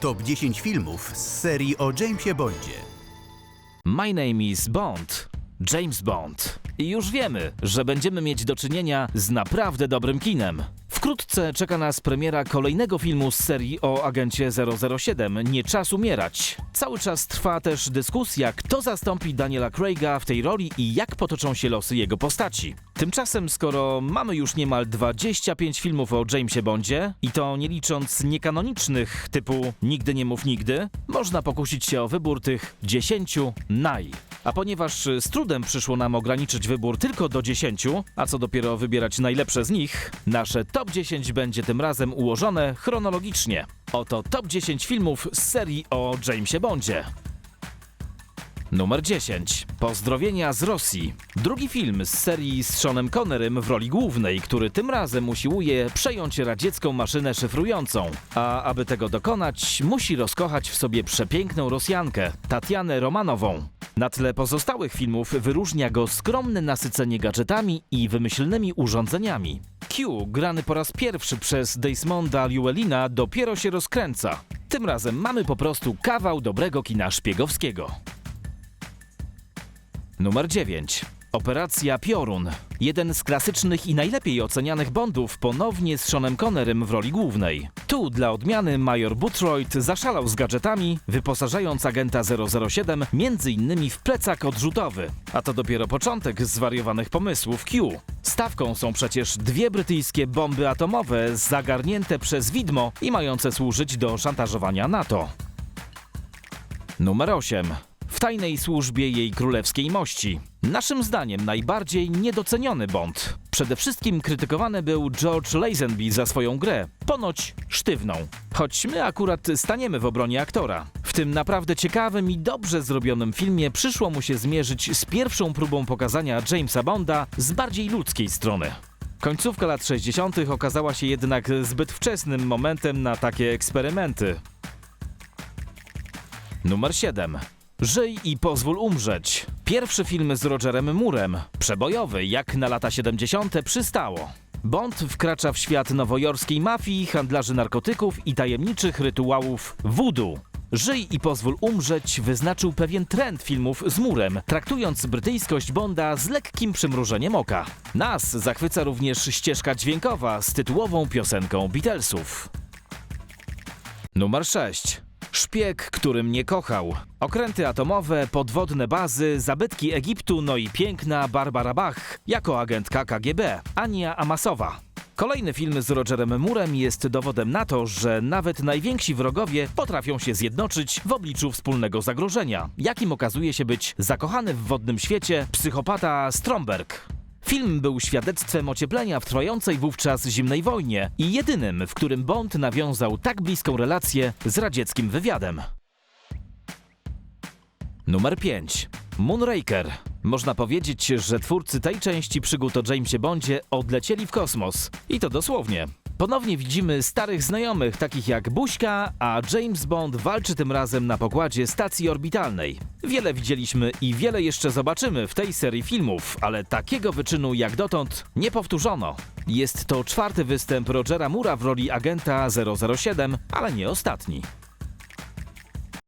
Top 10 filmów z serii o Jamesie Bondzie. My name is Bond. James Bond. I już wiemy, że będziemy mieć do czynienia z naprawdę dobrym kinem. Wkrótce czeka nas premiera kolejnego filmu z serii o agencie 007 Nie czas umierać. Cały czas trwa też dyskusja, kto zastąpi Daniela Craiga w tej roli i jak potoczą się losy jego postaci. Tymczasem, skoro mamy już niemal 25 filmów o Jamesie Bondzie, i to nie licząc niekanonicznych typu Nigdy nie mów nigdy, można pokusić się o wybór tych 10 naj. A ponieważ z trudem przyszło nam ograniczyć wybór tylko do 10, a co dopiero wybierać najlepsze z nich, nasze top 10 będzie tym razem ułożone chronologicznie. Oto top 10 filmów z serii o Jamesie Bondzie. Numer 10. Pozdrowienia z Rosji. Drugi film z serii z Seanem Connerym w roli głównej, który tym razem usiłuje przejąć radziecką maszynę szyfrującą. A aby tego dokonać, musi rozkochać w sobie przepiękną Rosjankę, Tatianę Romanową. Na tle pozostałych filmów wyróżnia go skromne nasycenie gadżetami i wymyślnymi urządzeniami. Q, grany po raz pierwszy przez Desmonda Llewellina, dopiero się rozkręca. Tym razem mamy po prostu kawał dobrego kina szpiegowskiego. Numer 9. Operacja Piorun. Jeden z klasycznych i najlepiej ocenianych Bondów ponownie z Seanem Connerem w roli głównej. Tu dla odmiany major Boothroyd zaszalał z gadżetami, wyposażając agenta 007 m.in. w plecak odrzutowy. A to dopiero początek zwariowanych pomysłów Q. Stawką są przecież dwie brytyjskie bomby atomowe zagarnięte przez widmo i mające służyć do szantażowania NATO. Numer 8. W tajnej służbie jej królewskiej mości. Naszym zdaniem najbardziej niedoceniony Bond. Przede wszystkim krytykowany był George Lazenby za swoją grę, ponoć sztywną. Choć my akurat staniemy w obronie aktora. W tym naprawdę ciekawym i dobrze zrobionym filmie przyszło mu się zmierzyć z pierwszą próbą pokazania Jamesa Bonda z bardziej ludzkiej strony. Końcówka lat 60. okazała się jednak zbyt wczesnym momentem na takie eksperymenty. Numer 7. Żyj i pozwól umrzeć. Pierwszy film z Rogerem Murem. Przebojowy, jak na lata 70. przystało. Bond wkracza w świat nowojorskiej mafii, handlarzy narkotyków i tajemniczych rytuałów voodoo. Żyj i pozwól umrzeć wyznaczył pewien trend filmów z murem, traktując brytyjskość Bonda z lekkim przymrużeniem oka. Nas zachwyca również ścieżka dźwiękowa z tytułową piosenką Beatlesów. Numer 6. Szpieg, który mnie kochał. Okręty atomowe, podwodne bazy, zabytki Egiptu, no i piękna Barbara Bach jako agentka KGB, Ania Amasowa. Kolejny film z Rogerem Murem jest dowodem na to, że nawet najwięksi wrogowie potrafią się zjednoczyć w obliczu wspólnego zagrożenia, jakim okazuje się być zakochany w wodnym świecie psychopata Stromberg. Film był świadectwem ocieplenia w trwającej wówczas zimnej wojnie i jedynym, w którym Bond nawiązał tak bliską relację z radzieckim wywiadem. Numer 5. Moonraker. Można powiedzieć, że twórcy tej części przygód o Jamesie Bondzie odlecieli w kosmos. I to dosłownie. Ponownie widzimy starych znajomych, takich jak Buźka, a James Bond walczy tym razem na pokładzie stacji orbitalnej. Wiele widzieliśmy i wiele jeszcze zobaczymy w tej serii filmów, ale takiego wyczynu jak dotąd nie powtórzono. Jest to czwarty występ Rogera Mura w roli agenta 007, ale nie ostatni.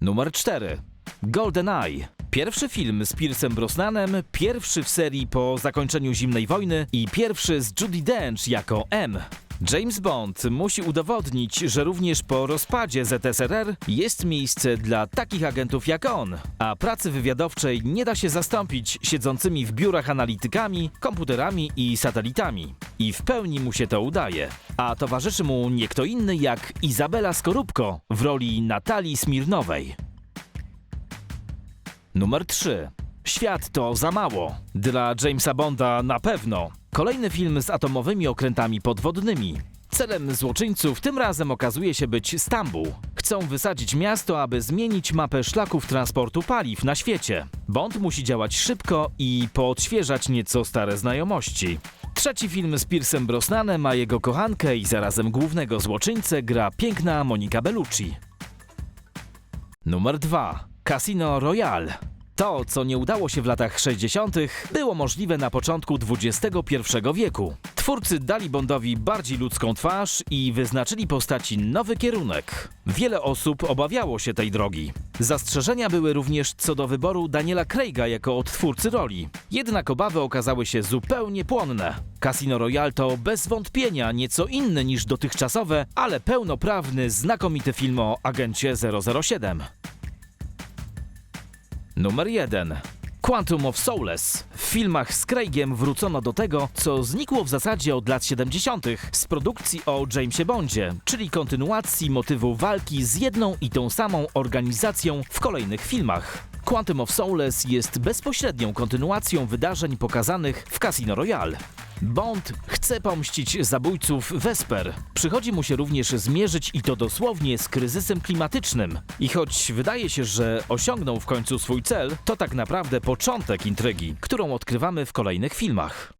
Numer 4. GoldenEye. Pierwszy film z Piersem Brosnanem, pierwszy w serii po zakończeniu zimnej wojny i pierwszy z Judy Dench jako M. James Bond musi udowodnić, że również po rozpadzie ZSRR jest miejsce dla takich agentów jak on, a pracy wywiadowczej nie da się zastąpić siedzącymi w biurach analitykami, komputerami i satelitami. I w pełni mu się to udaje. A towarzyszy mu nie kto inny jak Izabela Skorupko w roli Natalii Smirnowej. Numer 3. Świat to za mało. Dla Jamesa Bonda na pewno. Kolejny film z atomowymi okrętami podwodnymi. Celem złoczyńców tym razem okazuje się być Stambuł. Chcą wysadzić miasto, aby zmienić mapę szlaków transportu paliw na świecie. Bond musi działać szybko i poodświeżać nieco stare znajomości. Trzeci film z Piersem Brosnanem, a jego kochankę i zarazem głównego złoczyńcę gra piękna Monika Bellucci. Numer 2. Casino Royale. To, co nie udało się w latach 60., było możliwe na początku XXI wieku. Twórcy dali Bondowi bardziej ludzką twarz i wyznaczyli postaci nowy kierunek. Wiele osób obawiało się tej drogi. Zastrzeżenia były również co do wyboru Daniela Craiga jako odtwórcy roli. Jednak obawy okazały się zupełnie płonne. Casino Royale to bez wątpienia nieco inny niż dotychczasowe, ale pełnoprawny, znakomity film o agencie 007. Numer 1. Quantum of Solace. W filmach z Craigiem wrócono do tego, co znikło w zasadzie od lat 70. z produkcji o Jamesie Bondzie, czyli kontynuacji motywu walki z jedną i tą samą organizacją w kolejnych filmach. Quantum of Solace jest bezpośrednią kontynuacją wydarzeń pokazanych w Casino Royale. Bond chce pomścić zabójców Vesper. Przychodzi mu się również zmierzyć i to dosłownie z kryzysem klimatycznym. I choć wydaje się, że osiągnął w końcu swój cel, to tak naprawdę początek intrygi, którą odkrywamy w kolejnych filmach.